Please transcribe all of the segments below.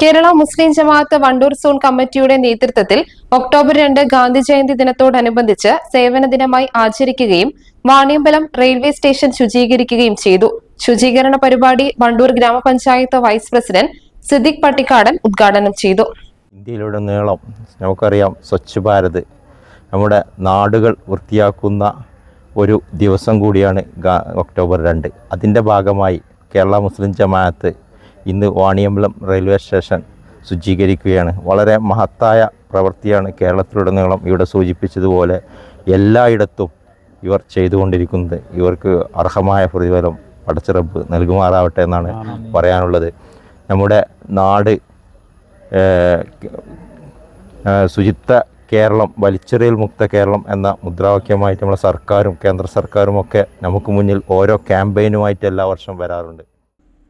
Kerala Muslim Jamaath Wandoor zone കമ്മിറ്റിയുടെ നേതൃത്വത്തിൽ October രണ്ട് ഗാന്ധി ജയന്തി ദിനത്തോടനുബന്ധിച്ച് സേവന ദിനമായി ആചരിക്കുകയും വാണിയമ്പലം റെയിൽവേ സ്റ്റേഷൻ ശുചീകരിക്കുകയും ചെയ്തു. ശുചീകരണ പരിപാടി വണ്ടൂർ ഗ്രാമപഞ്ചായത്ത് വൈസ് പ്രസിഡന്റ് സിദ്ദിഖ് പട്ടിക്കാടൻ ഉദ്ഘാടനം ചെയ്തു. ഇന്ത്യയിലുടനീളം നമുക്കറിയാം സ്വച്ഛ് ഭാരത് നമ്മുടെ നാടുകൾ വൃത്തിയാക്കുന്ന ഒരു ദിവസം കൂടിയാണ് ഒക്ടോബർ രണ്ട്. അതിന്റെ ഭാഗമായി കേരള മുസ്ലിം ജമാഅത്ത് ഇന്ന് വാണിയമ്പലം റെയിൽവേ സ്റ്റേഷൻ ശുചീകരിക്കുകയാണ്. വളരെ മഹത്തായ പ്രവൃത്തിയാണ് കേരളത്തിലുടനീളം ഇവിടെ സൂചിപ്പിച്ചതുപോലെ എല്ലായിടത്തും ഇവർ ചെയ്തുകൊണ്ടിരിക്കുന്നത്. ഇവർക്ക് അർഹമായ പ്രതിഫലം പടച്ചിറപ്പ് നൽകുമാറാവട്ടെ എന്നാണ് പറയാനുള്ളത്. നമ്മുടെ നാട് ശുചിത്വ കേരളം വലിച്ചെറിയൽ മുക്ത കേരളം എന്ന മുദ്രാവാക്യമായിട്ട് നമ്മുടെ സർക്കാരും കേന്ദ്ര സർക്കാരും ഒക്കെ നമുക്ക് മുന്നിൽ ഓരോ ക്യാമ്പയിനുമായിട്ട് എല്ലാ വർഷവും വരാറുണ്ട്.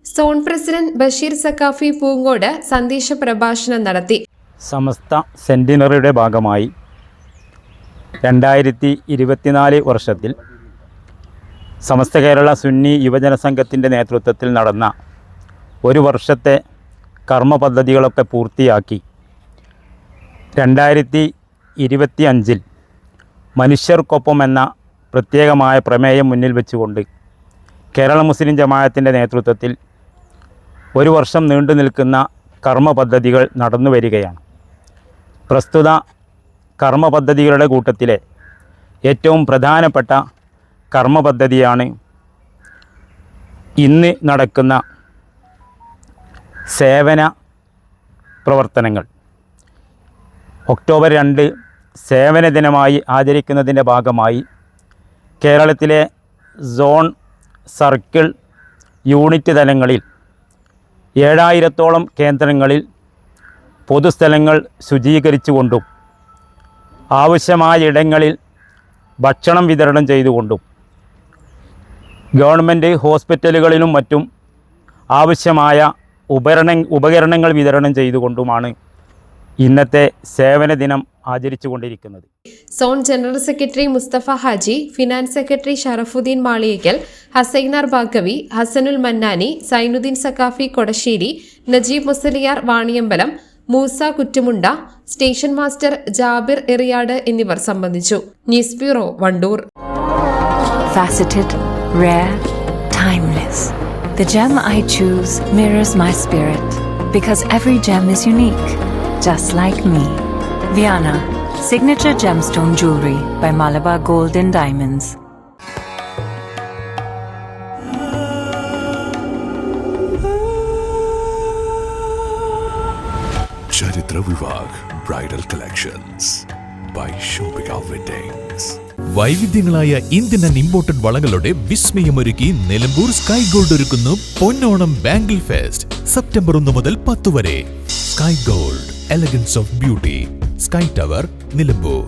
സോൺ പ്രസിഡന്റ് ബഷീർ സക്കാഫി പൂങ്കോട് സന്ദേശ പ്രഭാഷണം നടത്തി. സമസ്ത സെന്റിനറിയുടെ ഭാഗമായി രണ്ടായിരത്തി ഇരുപത്തിനാല് വർഷത്തിൽ സമസ്ത കേരള സുന്നി യുവജന സംഘത്തിന്റെ നേതൃത്വത്തിൽ നടന്ന ഒരു വർഷത്തെ കർമ്മ പദ്ധതികളൊക്കെ പൂർത്തിയാക്കി രണ്ടായിരത്തി ഇരുപത്തി അഞ്ചിൽ മനുഷ്യർക്കൊപ്പം എന്ന പ്രത്യേകമായ പ്രമേയം മുന്നിൽ വെച്ചുകൊണ്ട് കേരള മുസ്ലിം ജമാഅത്തിന്റെ നേതൃത്വത്തിൽ ഒരു വർഷം നീണ്ടു നിൽക്കുന്ന കർമ്മ പദ്ധതികൾ നടന്നു വരികയാണ്. പ്രസ്തുത കർമ്മ പദ്ധതികളുടെ കൂട്ടത്തിലെ ഏറ്റവും പ്രധാനപ്പെട്ട കർമ്മ പദ്ധതിയാണ് ഇന്ന് നടക്കുന്ന സേവന പ്രവർത്തനങ്ങൾ. ഒക്ടോബർ രണ്ട് സേവന ദിനമായി ആചരിക്കുന്നതിന്റെ ഭാഗമായി കേരളത്തിലെ സോൺ സർക്കിൾ യൂണിറ്റ് തലങ്ങളിൽ ഏഴായിരത്തോളം കേന്ദ്രങ്ങളിൽ പൊതുസ്ഥലങ്ങൾ ശുചീകരിച്ചുകൊണ്ടും ആവശ്യമായ ഇടങ്ങളിൽ ഭക്ഷണം വിതരണം ചെയ്തുകൊണ്ടും ഗവൺമെന്റ് ഹോസ്പിറ്റലുകളിലും മറ്റും ആവശ്യമായ ഉപകരണ ഉപകരണങ്ങൾ വിതരണം ചെയ്തുകൊണ്ടുമാണ് ഇന്നത്തെ സേവന ദിനം ആചരിച്ചുകൊണ്ടിരിക്കുന്നത്. Zone general secretary Musthafa Haji finance secretary Sharafudheen Maliyakkal Hasainar Baqavi Hasanul Mannani Sainudheen Saqafi Kodassery Najeeb Musliyar Vaniyambalam Moosa Kuttumunda station master Jabir Eriyad എന്നിവർ സംബന്ധിച്ചു. News bureau Wandoor. Faceted, rare, timeless. The gem I choose mirrors my spirit because every gem is unique, just like me. Viana, signature gemstone jewelry by Malabar Gold and Diamonds. ചരിത്ര വിഭാഗ് bridal collections by Shoppika weddings വൈവിധ്യങ്ങളായ Indian and imported വളകളുടെ വിസ്മയമൊരുക്കി Nilambur sky gold ഒരുക്കുന്നു Ponnonam bangle fest September ഒന്ന് മുതൽ പത്ത് വരെ Sky Gold elegance of beauty Sky tower Nilambur